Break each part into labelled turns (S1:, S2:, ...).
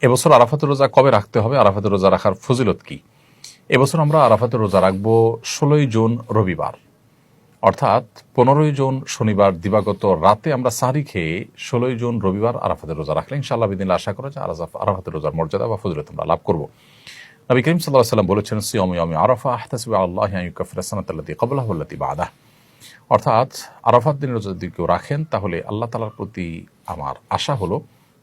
S1: এবছর আরাফাতের রোজা কবে রাখতে হবে? আরাফাতের রোজা রাখার ফজিলত কি? এবছর আমরা আরাফাতের রোজা রাখব ষোলোই জুন রবিবার। অর্থাৎ পনেরোই জুন শনিবার দিবাগত রাতে আমরা সারি খেয়ে ষোলোই জুন রবিবার আরাফাতের রোজা রাখলে ইনশাআল্লাহ বিদিন আশা করা যায় আরাফা- আরাফাতের রোজার মর্যাদা বা ফজিলত আমরা লাভ করব। নবী করিম সাল্লাহ সাল্লাম বলেছেন, সিয়ম ইয়ামি আরাফা আহতাসিব আল্লাহ ইউকাফির সানাতাল্লাতি কবলাহুল্লাতি বাদা অর্থাৎ আরাফাত দিনের রোজা যদি কেউ রাখেন, তাহলে আল্লাহ তালার প্রতি আমার আশা হলো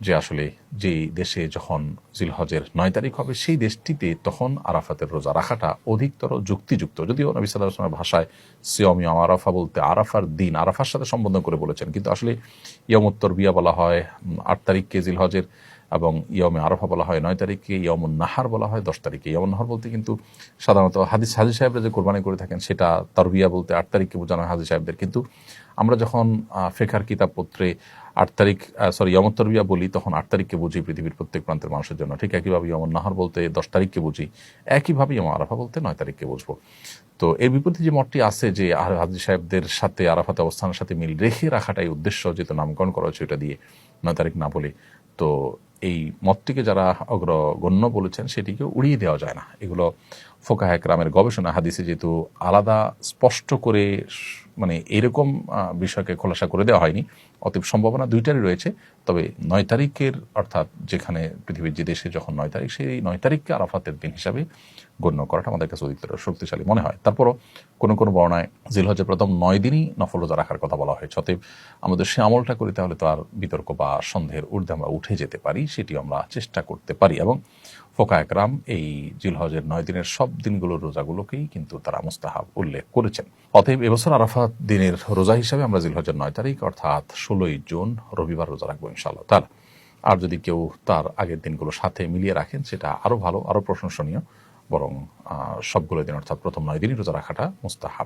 S1: যে আসলে যে দেশে যখন জিলহজের নয় তারিখ হবে, সেই দেশটিতে তখন আরাফাতের রোজা রাখাটা অধিকতর যুক্তিযুক্ত। যদিও নবী সাল্লাহ আসলামের ভাষায় সিয়ম ইয়ম আরাফা বলতে আরাফার দিন, আরাফার সাথে সম্বোধন করে বলেছেন। কিন্তু আসলে ইয়মোত্তর বিয়া বলা হয় আট তারিখকে জিলহজের এবং ইয়মে আরফা বলা হয় নয় তারিখে ইয়মুন নাহার বলা হয় দশ তারিখে। ইয়মুন নাহার বলতে কিন্তু সাধারণত হাদিস, হাজি সাহেবরা যে কোরবানি করে থাকেন সেটা তারবিয়া বলতে আট তারিখকে বোঝানো হয় হাজি সাহেবদের। কিন্তু আমরা যখন ফেকার কিতাবপত্রে আট তারিখ সরি ইয়মত তরবিয়া বলি, তখন আট তারিখকে বুঝি পৃথিবীর প্রত্যেক প্রান্তের মানুষের জন্য। ঠিক একইভাবে ইয়মন নাহার বলতে দশ তারিখকে বুঝি, একইভাবে ইয়ম আরাফা বলতে নয় তারিখকে বুঝব। তো এর বিপরীতে যে মতটি আছে, যে হাজি সাহেবদের সাথে আরাফাতে অবস্থানের সাথে মিল রেখে রাখাটাই উদ্দেশ্য, যেহেতু নামকরণ করা হয়েছে ওটা দিয়ে নয় তারিখ না বলে। তো এই মতটিকে যারা অগ্রগণ্য বলেছেন সেটিকে উড়িয়ে দেওয়া যায় না। এগুলো ফোকা একরামের গবেষণা হাদিসে যেহেতু আলাদা স্পষ্ট করে মানে এরকম বিষয়কে খোলাসা করে দেওয়া হয়নি, অতএব সম্ভাবনা দুইটারই রয়েছে। তবে নয় তারিখের অর্থাৎ যেখানে পৃথিবীর যে দেশে যখন নয় তারিখ, সেই নয় তারিখকে আরাফাতের দিন হিসাবে গণ্য করাটা আমাদের কাছে অধিকতর শক্তিশালী মনে হয়। তারপরও কোনো কোনো বর্ণায় জিলহজের প্রথম নয় দিনই নফল রোজা রাখার কথা বলা হয়েছে অতএব আমাদের সে আমলটা করি তাহলে তো আর বিতর্ক বা সন্দেহের ঊর্ধ্বে আমরা উঠে যেতে পারি সেটি আমরা চেষ্টা করতে পারি। এবং ফোকা একরাম এই জিলহজের নয় দিনের সব দিনগুলোর রোজাগুলোকেই কিন্তু তারা মুস্তাহাব উল্লেখ করেছেন। অতএব এবছর আরাফাত দিনের রোজা হিসাবে আমরা জিলহজের নয় তারিখ অর্থাৎ ষোলোই জুন রবিবার রোজা রাখব ইনশাআল্লাহ। তাহলে আর যদি কেউ তার আগের দিনগুলো সাথে মিলিয়ে রাখেন, সেটা আরও ভালো আরও প্রশংসনীয়, বরং সবগুলো দিন অর্থাৎ প্রথম নয় দিনই রোজা রাখাটা মুস্তাহাব।